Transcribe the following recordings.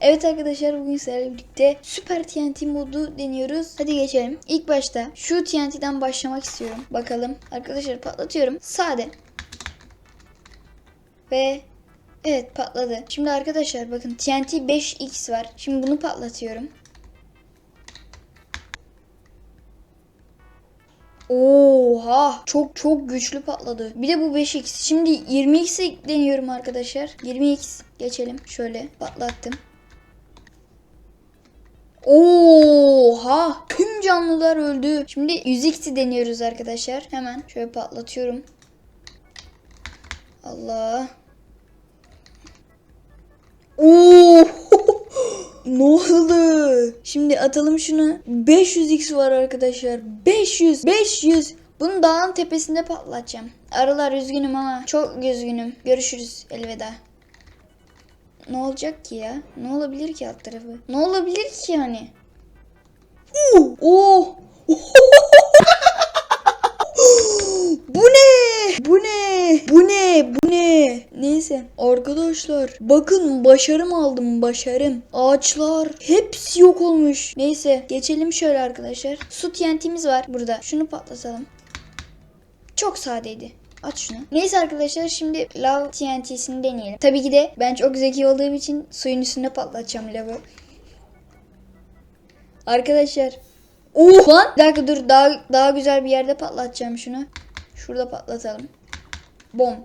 Evet arkadaşlar bugün sizlerle birlikte Süper TNT modu deniyoruz. Hadi geçelim. İlk başta şu TNT'den başlamak istiyorum. Bakalım. Arkadaşlar patlatıyorum. Sade. Ve evet patladı. Şimdi arkadaşlar bakın TNT 5x var. Şimdi bunu patlatıyorum. Oha çok çok güçlü patladı. Bir de bu 5x. Şimdi 20x'i deniyorum arkadaşlar. 20x geçelim. Şöyle patlattım. Oha! Tüm canlılar öldü. Şimdi 100x'i deniyoruz arkadaşlar. Hemen şöyle patlatıyorum. Allah. Oo! ne oldu? Şimdi atalım şunu. 500x var arkadaşlar. 500. 500. Bunu dağın tepesinde patlatacağım. Aralar üzgünüm ama çok üzgünüm. Görüşürüz. Elveda. Ne olacak ki ya? Ne olabilir ki alt tarafı? Ne olabilir ki yani? Uh, oh. Bu ne? Bu ne? Bu ne? Bu ne? Neyse. Arkadaşlar bakın başarım aldım başarım. Ağaçlar hepsi yok olmuş. Neyse geçelim şöyle arkadaşlar. Su TNT'miz var burada. Şunu patlatalım. Çok sadeydi. Aç şunu. Neyse arkadaşlar şimdi lav TNT'sini deneyelim. Tabii ki de ben çok zeki olduğum için suyun üstünde patlatacağım lavı. Arkadaşlar. Oh lan. Bir dakika dur daha, daha güzel bir yerde patlatacağım şunu. Şurada patlatalım. Bom.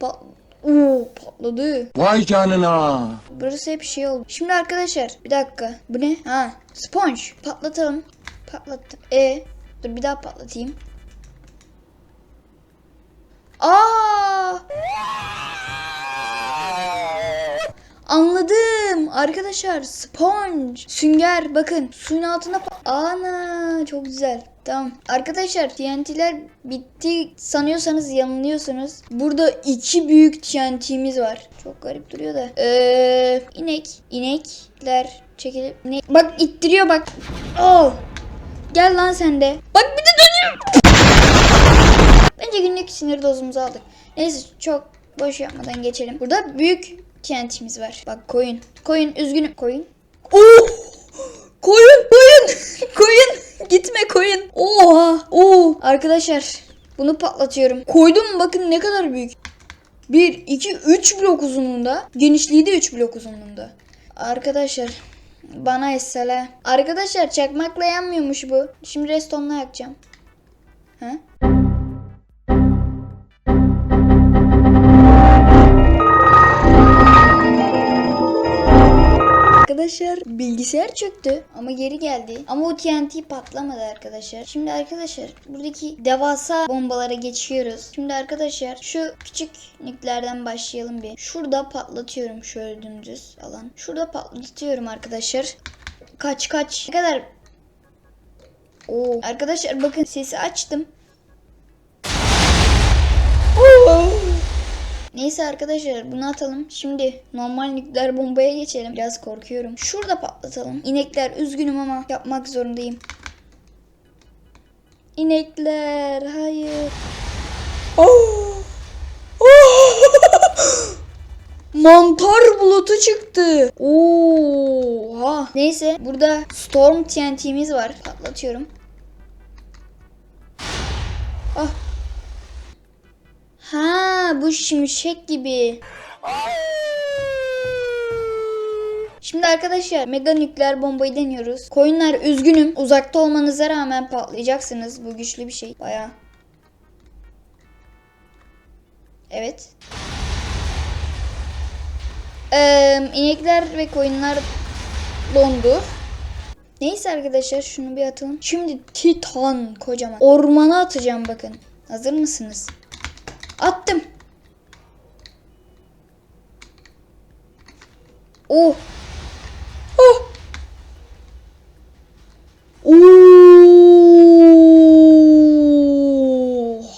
Pat Oo, patladı. Vay canına. Burası hep şey oldu. Şimdi arkadaşlar bir dakika. Bu ne? Ha sponge. Patlatalım. Patlattım. E dur bir daha patlatayım. Aa! Anladım. Arkadaşlar sponge, sünger bakın suyun altına pa- Ana çok güzel. Tamam. Arkadaşlar TNT'ler bitti sanıyorsanız yanılıyorsunuz. Burada iki büyük TNT'miz var. Çok garip duruyor da. Ee, inek. İnekler çekilip. Ne? Bak ittiriyor bak. Oh. Gel lan sen de. Bak bir de dönüyor. Bence günlük sinir dozumuzu aldık. Neyse çok boş yapmadan geçelim. Burada büyük TNT'miz var. Bak koyun. Koyun üzgünüm. Koyun. Oh! Koyun koyun. koyun. Gitme koyun. Oha. Oo. Arkadaşlar bunu patlatıyorum. Koydum bakın ne kadar büyük. 1, 2, 3 blok uzunluğunda. Genişliği de 3 blok uzunluğunda. Arkadaşlar bana essele. Arkadaşlar çakmakla yanmıyormuş bu. Şimdi restonla yakacağım. Ha? Arkadaşlar bilgisayar çöktü ama geri geldi. Ama o TNT patlamadı arkadaşlar. Şimdi arkadaşlar buradaki devasa bombalara geçiyoruz. Şimdi arkadaşlar şu küçük nükleerden başlayalım bir. Şurada patlatıyorum şöyle dümdüz alan. Şurada patlatıyorum arkadaşlar. Kaç kaç. Ne kadar Oo. Arkadaşlar bakın sesi açtım. Oo. Neyse arkadaşlar bunu atalım. Şimdi normal nükleer bombaya geçelim. Biraz korkuyorum. Şurada patlatalım. İnekler üzgünüm ama yapmak zorundayım. İnekler hayır. Oh! Oh! Mantar bulutu çıktı. Oha. Neyse burada Storm TNT'miz var. Patlatıyorum. Ah. Ha bu şimşek gibi. Şimdi arkadaşlar mega nükleer bombayı deniyoruz. Koyunlar üzgünüm. Uzakta olmanıza rağmen patlayacaksınız. Bu güçlü bir şey. Baya. Evet. Ee, inekler ve koyunlar dondu. Neyse arkadaşlar şunu bir atalım. Şimdi Titan kocaman. Ormana atacağım bakın. Hazır mısınız? Attım. Oh. Oh.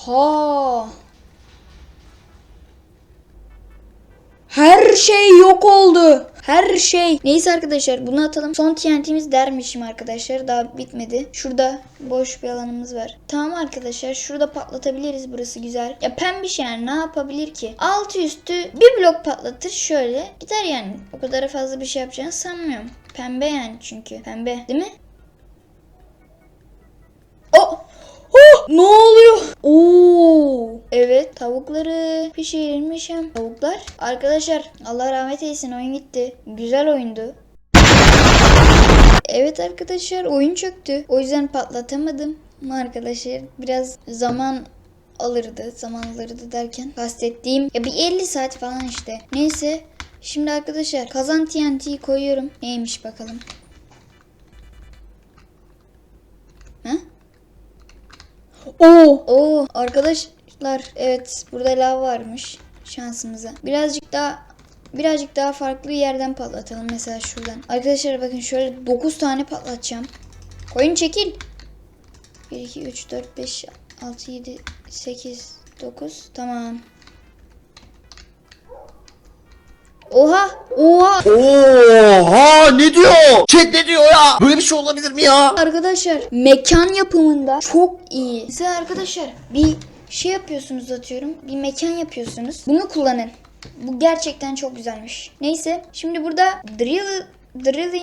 Oha. Her şey yok oldu. Her şey. Neyse arkadaşlar bunu atalım. Son TNT'miz dermişim arkadaşlar. Daha bitmedi. Şurada boş bir alanımız var. Tamam arkadaşlar şurada patlatabiliriz. Burası güzel. Ya pembiş yani ne yapabilir ki? Altı üstü bir blok patlatır şöyle. Gider yani. O kadar fazla bir şey yapacağını sanmıyorum. Pembe yani çünkü. Pembe değil mi? Oh! Oh! Ne oluyor? Oo! Evet tavukları pişirilmiş hem tavuklar. Arkadaşlar Allah rahmet eylesin oyun gitti. Güzel oyundu. Evet arkadaşlar oyun çöktü. O yüzden patlatamadım. Arkadaşlar biraz zaman alırdı. Zaman alırdı derken kastettiğim ya bir 50 saat falan işte. Neyse. Şimdi arkadaşlar kazan TNT'yi koyuyorum. Neymiş bakalım. Oo, oo arkadaşlar evet burada lav varmış şansımıza. Birazcık daha birazcık daha farklı bir yerden patlatalım mesela şuradan. Arkadaşlar bakın şöyle 9 tane patlatacağım. Koyun çekil. 1 2 3 4 5 6 7 8 9 tamam. Oha! Oha! Oha ne diyor? Chat ne diyor? Böyle bir şey olabilir mi ya? Arkadaşlar mekan yapımında çok iyi. Mesela arkadaşlar bir şey yapıyorsunuz atıyorum. Bir mekan yapıyorsunuz. Bunu kullanın. Bu gerçekten çok güzelmiş. Neyse şimdi burada drill drill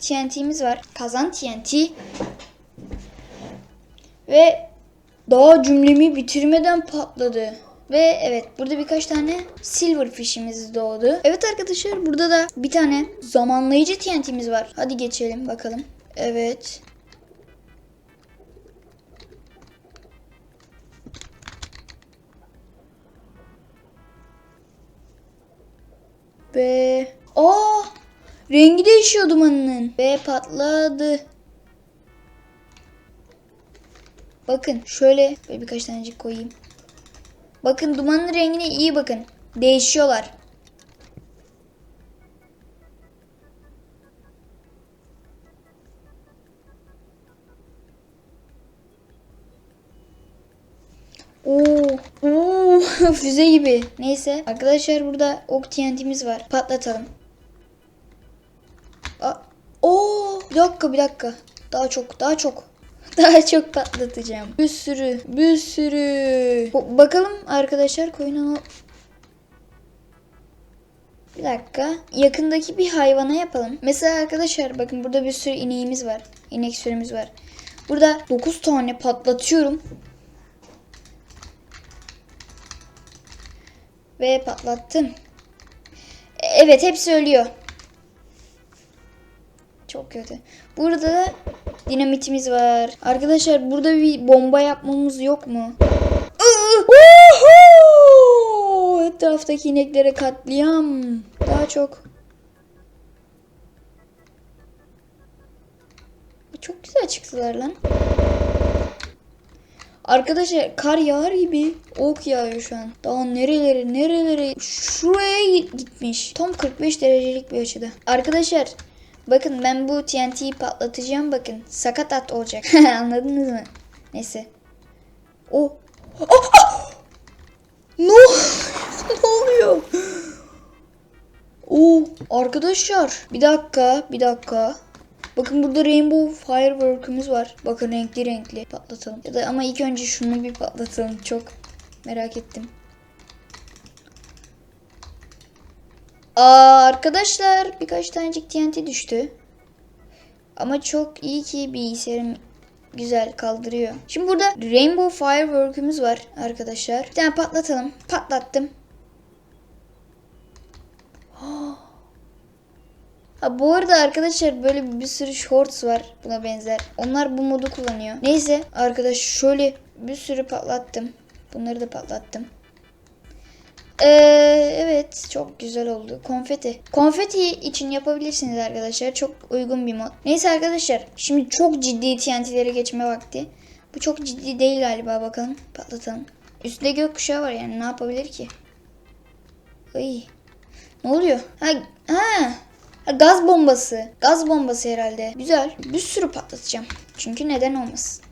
TNT'miz var. Kazan TNT. Ve daha cümlemi bitirmeden patladı. Ve evet burada birkaç tane silver fish'imiz doğdu. Evet arkadaşlar burada da bir tane zamanlayıcı TNT'miz var. Hadi geçelim bakalım. Evet. Ve aa rengi değişiyor dumanının. Ve patladı. Bakın şöyle birkaç tanecik koyayım. Bakın dumanın rengine iyi bakın. Değişiyorlar. Oo, oo, füze gibi. Neyse arkadaşlar burada ok TNT'miz var. Patlatalım. Aa, oo, bir dakika bir dakika. Daha çok daha çok. Daha çok patlatacağım. Bir sürü, bir sürü. Bakalım arkadaşlar koyunu bir dakika. Yakındaki bir hayvana yapalım. Mesela arkadaşlar bakın burada bir sürü ineğimiz var. İnek sürümüz var. Burada 9 tane patlatıyorum. Ve patlattım. Evet hepsi ölüyor. Çok kötü. Burada da dinamitimiz var. Arkadaşlar burada bir bomba yapmamız yok mu? Uhu! Etraftaki ineklere katliam. Daha çok. Çok güzel çıktılar lan. Arkadaşlar kar yağar gibi ok yağıyor şu an. Daha nerelere nerelere şuraya gitmiş. Tam 45 derecelik bir açıda. Arkadaşlar bakın ben bu TNT'yi patlatacağım bakın. Sakat at olacak. Anladınız mı? Neyse. O. Ah! Ne, ne oluyor? Oo, arkadaşlar bir dakika bir dakika. Bakın burada rainbow firework'ümüz var. Bakın renkli renkli patlatalım. Ya da ama ilk önce şunu bir patlatalım. Çok merak ettim. Aa, arkadaşlar birkaç tanecik TNT düştü. Ama çok iyi ki bilgisayarım güzel kaldırıyor. Şimdi burada rainbow firework'ümüz var arkadaşlar. Bir tane patlatalım. Patlattım. Ha bu arada arkadaşlar böyle bir sürü shorts var buna benzer. Onlar bu modu kullanıyor. Neyse arkadaş şöyle bir sürü patlattım. Bunları da patlattım. Ee, evet çok güzel oldu. Konfeti. Konfeti için yapabilirsiniz arkadaşlar. Çok uygun bir mod. Neyse arkadaşlar şimdi çok ciddi TNT'lere geçme vakti. Bu çok ciddi değil galiba bakalım. Patlatalım. Üstünde gökkuşağı var yani ne yapabilir ki? Ay. Ne oluyor? Ha, ha. Ha, gaz bombası. Gaz bombası herhalde. Güzel. Bir sürü patlatacağım. Çünkü neden olmasın.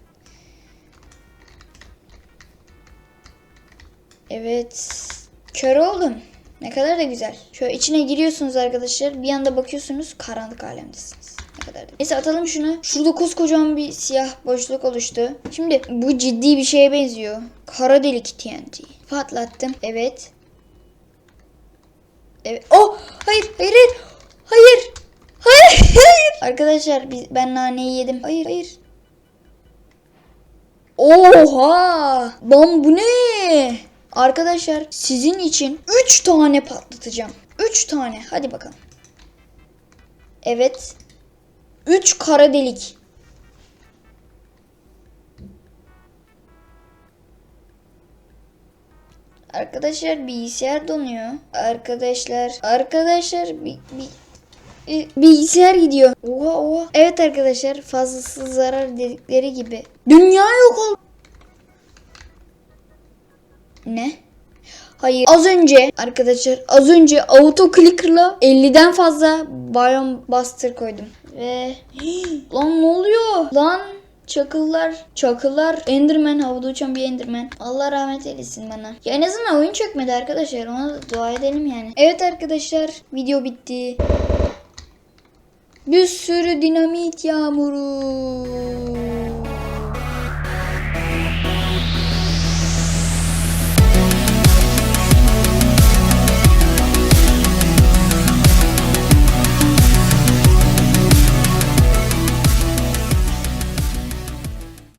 Evet. Kör oldum. Ne kadar da güzel. Şöyle içine giriyorsunuz arkadaşlar. Bir anda bakıyorsunuz karanlık alemdesiniz. Ne kadar da. Neyse atalım şunu. Şurada koskocaman bir siyah boşluk oluştu. Şimdi bu ciddi bir şeye benziyor. Kara delik TNT. Patlattım. Evet. Evet. Oh! Hayır, hayır, hayır. Hayır. Hayır. Arkadaşlar biz, ben naneyi yedim. Hayır, hayır. Oha! Lan bu ne? Arkadaşlar sizin için 3 tane patlatacağım. 3 tane. Hadi bakalım. Evet. 3 kara delik. Arkadaşlar bilgisayar donuyor. Arkadaşlar, arkadaşlar bir, bir, e, bilgisayar gidiyor. Oha oha. Evet arkadaşlar fazlası zarar dedikleri gibi. Dünya yok oldu. Ne? Hayır. Az önce arkadaşlar az önce auto clicker'la 50'den fazla Biome Buster koydum. Ve lan ne oluyor? Lan çakıllar, çakıllar, Enderman, havada uçan bir Enderman. Allah rahmet eylesin bana. Ya en azından oyun çökmedi arkadaşlar. Ona da dua edelim yani. Evet arkadaşlar, video bitti. Bir sürü dinamit yağmuru.